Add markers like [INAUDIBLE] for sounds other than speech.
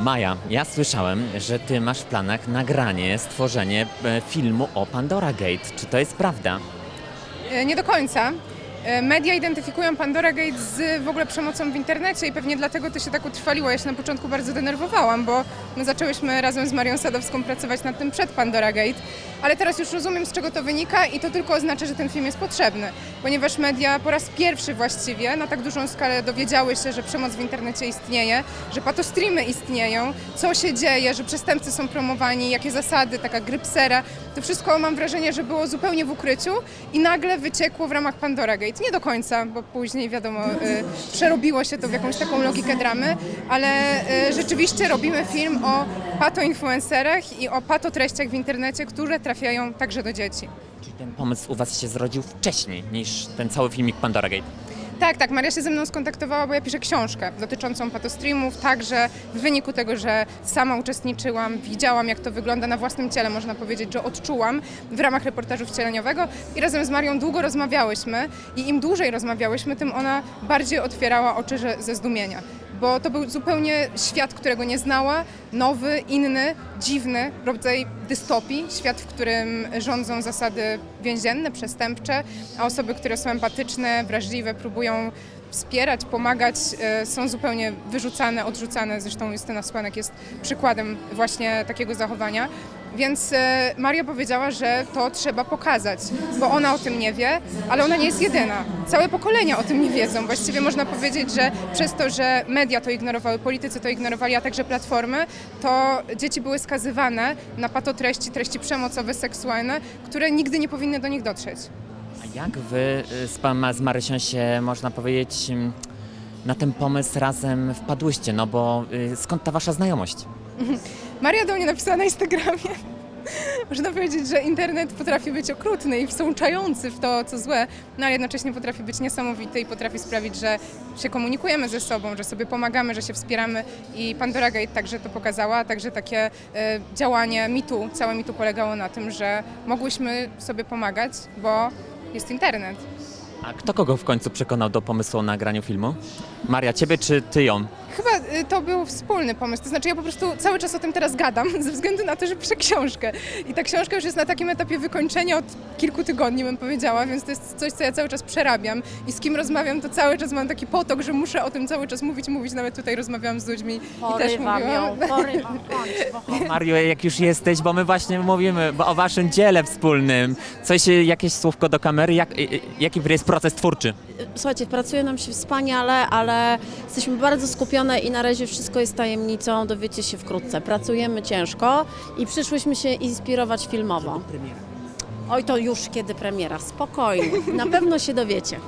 Maja, ja słyszałem, że ty masz w planach nagranie, stworzenie e, filmu o Pandora Gate. Czy to jest prawda? E, Nie do końca. E, Media identyfikują Pandora Gate z w ogóle przemocą w internecie i pewnie dlatego to się tak utrwaliło. Ja się na początku bardzo denerwowałam, bo my zaczęłyśmy razem z Marią Sadowską pracować nad tym przed Pandora Gate, ale teraz już rozumiem z czego to wynika i to tylko oznacza, że ten film jest potrzebny, ponieważ media po raz pierwszy właściwie na tak dużą skalę dowiedziały się, że przemoc w internecie istnieje, że patostreamy istnieją, co się dzieje, że przestępcy są promowani, jakie zasady, taka grypsera. To wszystko mam wrażenie, że było zupełnie w ukryciu i nagle wyciekło w ramach Pandora Gate. Nie do końca, bo później wiadomo, y, przerobiło się to w jakąś taką logikę dramy, ale y, rzeczywiście robimy film o patoinfluencerach i o patotreściach w internecie, które trafiają także do dzieci. Czyli ten pomysł u was się zrodził wcześniej niż ten cały filmik Pandora Gate? Tak, tak. Maria się ze mną skontaktowała, bo ja piszę książkę dotyczącą patostreamów, także w wyniku tego, że sama uczestniczyłam, widziałam jak to wygląda na własnym ciele, można powiedzieć, że odczułam w ramach reportażu wcieleniowego i razem z Marią długo rozmawiałyśmy i im dłużej rozmawiałyśmy, tym ona bardziej otwierała oczy ze zdumienia. Bo to był zupełnie świat, którego nie znała, nowy, inny, dziwny rodzaj dystopii, świat, w którym rządzą zasady więzienne, przestępcze, a osoby, które są empatyczne, wrażliwe, próbują wspierać, pomagać, e, są zupełnie wyrzucane, odrzucane. Zresztą Justyna Skłanek jest przykładem właśnie takiego zachowania. Więc e, Maria powiedziała, że to trzeba pokazać, bo ona o tym nie wie, ale ona nie jest jedyna. Całe pokolenia o tym nie wiedzą. Właściwie można powiedzieć, że przez to, że media to ignorowały, politycy to ignorowali, a także platformy, to dzieci były skazywane na patotreści, treści przemocowe, seksualne, które nigdy nie powinny do nich dotrzeć. A jak wy y, z, pan- z Marysią się, można powiedzieć, ym, na ten pomysł razem wpadłyście? No bo y, skąd ta wasza znajomość? [LAUGHS] Maria do mnie napisała na Instagramie. [LAUGHS] Można powiedzieć, że internet potrafi być okrutny i wsączający w to, co złe, no ale jednocześnie potrafi być niesamowity i potrafi sprawić, że się komunikujemy ze sobą, że sobie pomagamy, że się wspieramy i Pandora Gate także to pokazała, także takie e, działanie mitu, całe mitu polegało na tym, że mogłyśmy sobie pomagać, bo jest internet. A kto kogo w końcu przekonał do pomysłu o nagraniu filmu? Maria, ciebie czy ty ją? Chyba y, to był wspólny pomysł. To znaczy, ja po prostu cały czas o tym teraz gadam, [LAUGHS] ze względu na to, że piszę książkę. I ta książka już jest na takim etapie wykończenia od kilku tygodni, bym powiedziała, więc to jest coś, co ja cały czas przerabiam. I z kim rozmawiam, to cały czas mam taki potok, że muszę o tym cały czas mówić, mówić. Nawet tutaj rozmawiałam z ludźmi i też Porywam mówiłam. ją, porywam, [LAUGHS] kończ, Mario, jak już jesteś, bo my właśnie mówimy o waszym dziele wspólnym. Coś, y, jakieś słówko do kamery? Jak, y, jaki jest proces twórczy? Słuchajcie, pracuje nam się wspaniale, ale jesteśmy bardzo skupione i na razie wszystko jest tajemnicą, dowiecie się wkrótce. Pracujemy ciężko i przyszłyśmy się inspirować filmowo. Oj, to już kiedy premiera, spokojnie, na pewno się dowiecie.